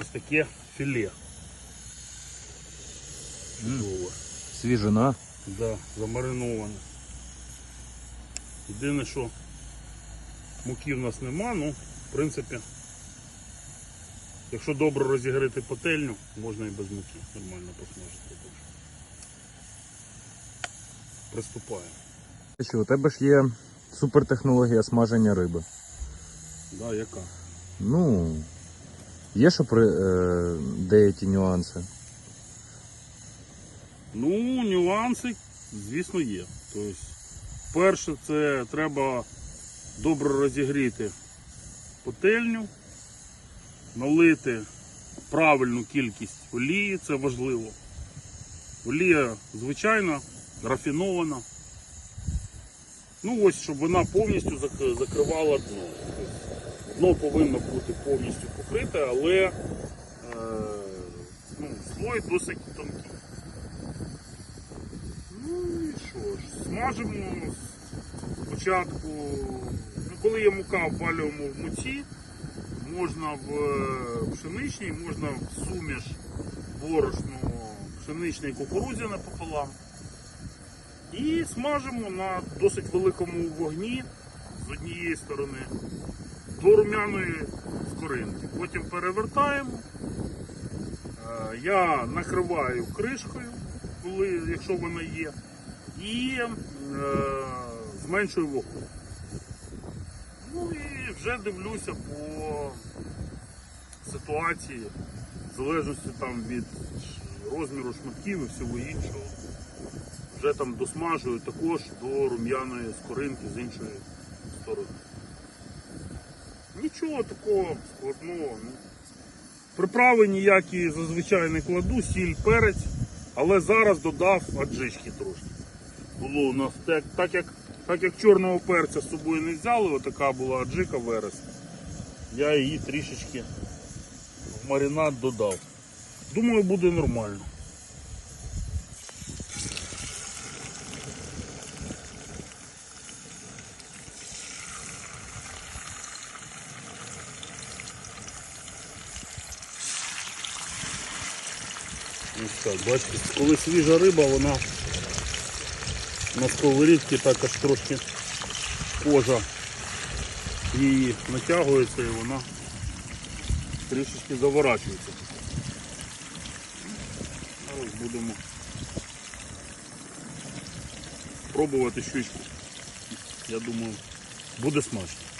ось таке філе. Чудове. Свіжина. Да, замариноване. Єдине, що муки в нас нема, ну, в принципі, якщо добре розігріти пательню, можна і без муки нормально посмажити. Так Приступаємо. Що, у тебе ж є супертехнологія смаження риби. Да, яка? Ну, є ще при, е, деякі нюанси. Ну, нюанси, звісно, є. Тобто, перше, це треба добре розігріти пательню, налити правильну кількість олії, це важливо. Олія звичайна, рафінована. Ну ось, щоб вона повністю закривала дно. Дно повинно бути повністю покрите, але е, ну, слой досить тонкий. Ну і що ж, смажимо спочатку, ну, коли є мука, обвалюємо в муці, можна в е, пшеничній, можна в суміш борошно пшеничне і кукурудзяне пополам. І смажимо на досить великому вогні з однієї сторони до румяної скоринки. Потім перевертаємо. Е, Я накриваю кришкою, якщо вона є, і е, зменшую вогонь. Ну і вже дивлюся по ситуації, в залежності там від розміру шматків і всього іншого. Вже там досмажую також до рум'яної скоринки з іншої сторони. Нічого такого складного. Приправи ніякі зазвичай не кладу, сіль, перець, але зараз додав аджички трошки. Було у нас так, так, як, так як чорного перця з собою не взяли, отака була аджика верес. Я її трішечки в маринад додав. Думаю, буде нормально. Ось так, бачите, коли свіжа риба, вона на сковорідці так аж трошки кожа її натягується і вона трішечки заворачується. Зараз будемо пробувати щучку. Я думаю, буде смачно.